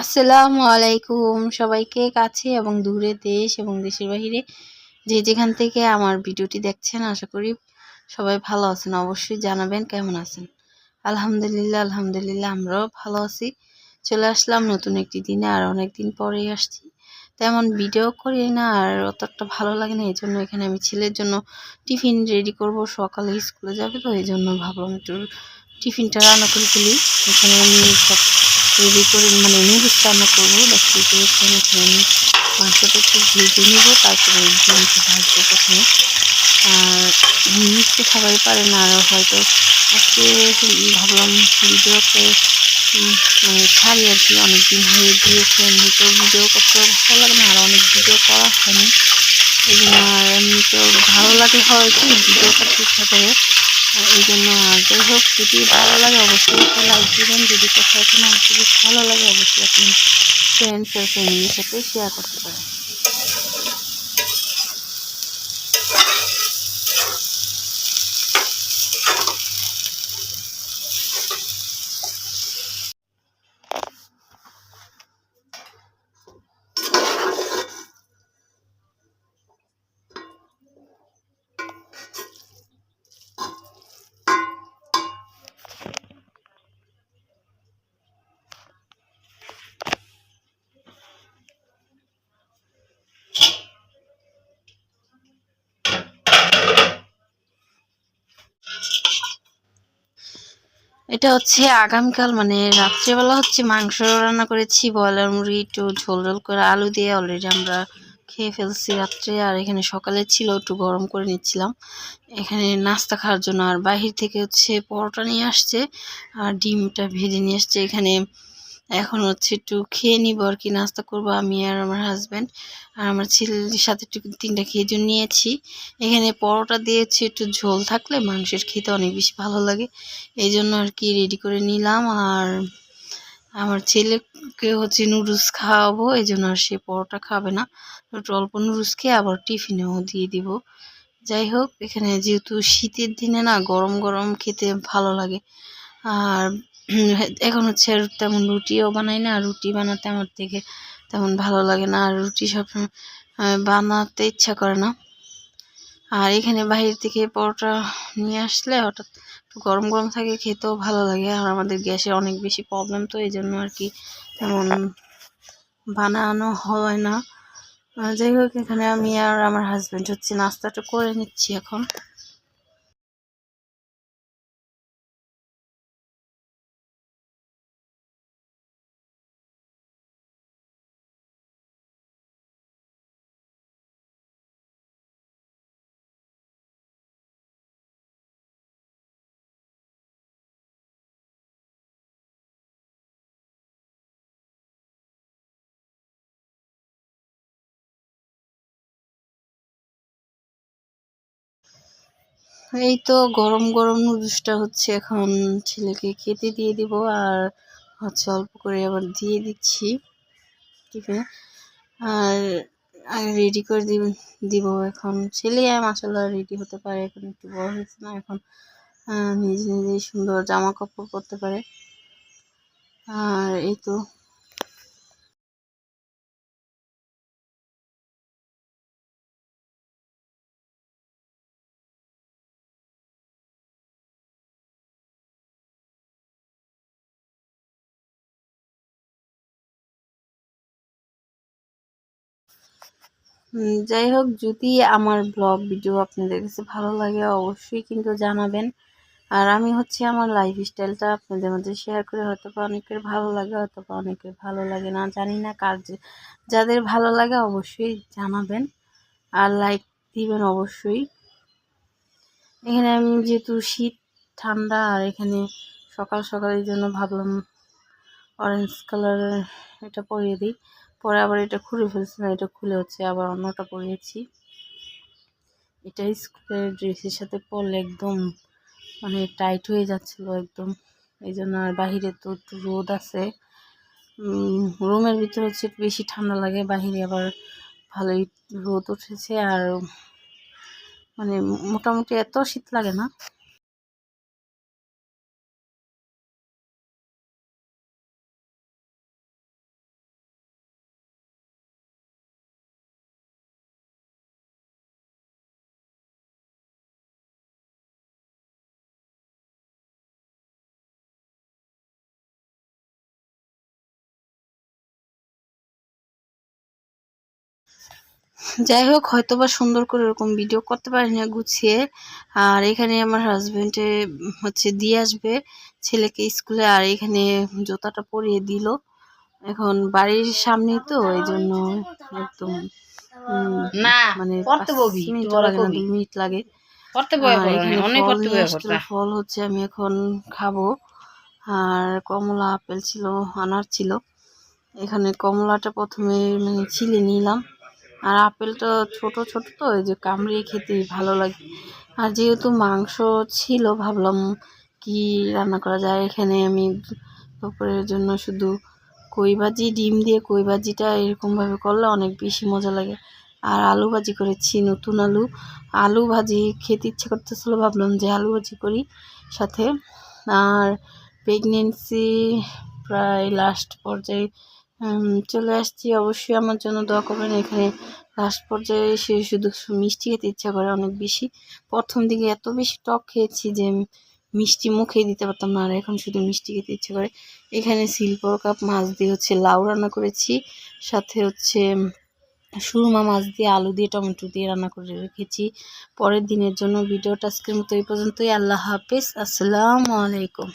আসসালামু আলাইকুম। সবাইকে কাছে এবং দূরে দেশ এবং দেশের বাহিরে যে যেখান থেকে আমার ভিডিওটি দেখছেন, আশা করি সবাই ভালো আছেন। অবশ্যই জানাবেন কেমন আছেন। আলহামদুলিল্লাহ আলহামদুলিল্লাহ, আমরাও ভালো আছি। চলে আসলাম নতুন একটি দিনে, আর অনেক দিন পরেই আসছি। তেমন ভিডিও করি না, আর অতটা ভালো লাগে না এই জন্য এখানে আমি ছেলের জন্য টিফিন রেডি করব। সকালে স্কুলে যাবে তো এই জন্য ভাবলাম একটু টিফিনটা রান্না করে ফেলি। এখানে আমি সব রেডি করে মানে নুডলস রান্না করব পেয়েছেন এখানে আমি মাংসটা একটু ভেজে নেব, তারপরে ডিমটা ভাজবো প্রথমে। আর মিষ্টি সবাই পারে না, আর হয়তো আজকে ভাবলাম ভিডিওতে মানে ছাড়ি আর কি, অনেকদিন হয়ে গিয়েছে এমনিতে ভিডিও করতে ভালো লাগে না, আর অনেক ভিডিও করা হয়নি। এই জন্য আর এমনিতেও ভালো লাগে হয়তো ভিডিও করতে ইচ্ছা করে এই জন্য যাই হোক, যদি ভালো লাগে অবশ্যই একটা লাইক দেবেন। যদি কোথাও কোনো ভালো লাগে, অবশ্যই আপনি ফ্রেন্ডস আর ফ্যামিলির সাথে শেয়ার করতে পারেন। এটা হচ্ছে আগামীকাল মানে রাত্রেবেলা হচ্ছে মাংস রান্না করেছি ব্রয়লার মুরগি একটু ঝোল ঝোল করে আলু দিয়ে অলরেডি আমরা খেয়ে ফেলছি রাত্রে। আর এখানে সকালে ছিল, একটু গরম করে নিচ্ছিলাম। এখানে নাস্তা খাওয়ার জন্য আর বাহির থেকে হচ্ছে পরোটা নিয়ে আসছে, আর ডিমটা ভেজে নিয়ে আসছে। এখানে এখন হচ্ছে একটু খেয়ে নিব আর কি, নাস্তা করব আমি আর আমার হাজব্যান্ড আর আমার ছেলের সাথে একটু তিনটা খেজুর নিয়েছি। এখানে পরোটা দিয়েছি, একটু ঝোল থাকলে মাংসের খেতে অনেক বেশি ভালো লাগে। এই জন্য আর কি রেডি করে নিলাম আর আমার ছেলেকে হচ্ছে নুডলস খাওয়াবো এই জন্য আর সে পরোটা খাবে না। একটু অল্প নুডলস খেয়ে আবার টিফিনেও দিয়ে দিব। যাই হোক, এখানে যেহেতু শীতের দিনে না গরম গরম খেতে ভালো লাগে। আর এখন হচ্ছে আর তেমন রুটিও বানাই না রুটি বানাতে আমার থেকে তেমন ভালো লাগে না, আর রুটি সবসময় বানাতে ইচ্ছা করে না। আর এখানে বাহির থেকে পরোটা নিয়ে আসলে হঠাৎ গরম গরম থাকে, খেতেও ভালো লাগে, আর আমাদের গ্যাসের অনেক বেশি প্রবলেম তো, এই জন্য আর কি তেমন বানানো হয় না। যাই হোক, এখানে আমি আর আমার হাজব্যান্ড হচ্ছে নাস্তাটা করে নিচ্ছি এখন। এই তো গরম গরম নুডলসটা হচ্ছে এখন ছেলেকে খেতে দিয়ে দিব আর হচ্ছে অল্প করে আবার দিয়ে দিচ্ছি, ঠিক আছে? আর আগে রেডি করে দিব দিব এখন। ছেলে মাসাল্লাহ রেডি হতে পারে, এখন একটু বড় হয়েছে না, এখন নিজে নিজেই সুন্দর জামা কাপড় পরতে পারে। আর এই তো যাই হোক, যদি আমার ব্লগ ভিডিও আপনাদের কাছে ভালো লাগে, অবশ্যই কিন্তু জানাবেন। আর আমি হচ্ছে আমার লাইফ স্টাইলটা আপনাদের মধ্যে শেয়ার করে হয়তো বা অনেকের ভালো লাগে হয়তো বা অনেকের ভালো লাগে না, জানি না কার যাদের ভালো লাগে অবশ্যই জানাবেন। আর লাইক দিবেন অবশ্যই। এখানে আমি যেহেতু শীত, ঠান্ডা, আর এখানে সকাল সকালের জন্য ভাবলাম অরেঞ্জ কালারের এটা পরিয়ে দিই। পরে আবার এটা খুলে ফেলছি না, এটা খুলে হচ্ছে, আবার অন্যটা পরিয়েছি। এটা স্কুলের ড্রেসের সাথে পরলে একদম মানে টাইট হয়ে যাচ্ছিল একদম। এই জন্য আর বাহিরে তো একটু রোদ আছে। রুমের ভিতরে হচ্ছে বেশি ঠান্ডা লাগে, বাহিরে আবার ভালোই রোদ উঠেছে। আর মানে মোটামুটি এত শীত লাগে না। যাই হোক হয়তো বা সুন্দর করে এরকম ভিডিও করতে পারি না গুছিয়ে। আর এখানে আমার হাজবেন্ডে হচ্ছে দিয়ে আসবে ছেলেকে স্কুলে আর এখানে জুতাটা পরিয়ে দিল। এখন বাড়ির সামনে তো এই জন্য একদম না মানে মিনিট লাগে ফল হচ্ছে আমি এখন খাব। আর কমলা আপেল ছিল আনার ছিল। এখানে কমলাটা প্রথমে মানে ছিলে নিলাম। আর আপেলটা ছোট ছোট তো, এই যে কামড়িয়ে খেতে ভালো লাগে। আর যেহেতু মাংস ছিল, ভাবলাম কি রান্না করা যায়? এখানে আমি দুপুরের জন্য শুধু কই ভাজি, ডিম দিয়ে কই ভাজিটা এরকমভাবে করলে অনেক বেশি মজা লাগে। আর আলু ভাজি করেছি, নতুন আলু। আলু ভাজি খেতে ইচ্ছে করতেছিল, ভাবলাম যে আলু ভাজি করি সাথে। আর প্রেগনেন্সি প্রায় লাস্ট পর্যায়ে চলে আসছি। অবশ্যই আমার জন্য দোয়া করবেন। এখানে লাস্ট পর্যায়ে এসে শুধু মিষ্টি খেতে ইচ্ছা করে অনেক বেশি। প্রথম দিকে এত বেশি টক খেয়েছি যে মিষ্টি মুখেই দিতে পারতাম না, আর এখন শুধু মিষ্টি খেতে ইচ্ছে করে। এখানে সিলভার কাপ মাছ দিয়ে হচ্ছে লাউ রান্না করেছি। সাথে হচ্ছে সুরমা মাছ দিয়ে আলু দিয়ে টমেটো দিয়ে রান্না করে রেখেছি। পরের দিনের জন্য ভিডিওটা আজকের মতো এই পর্যন্তই। আল্লাহ হাফিজ। আসসালামু আলাইকুম।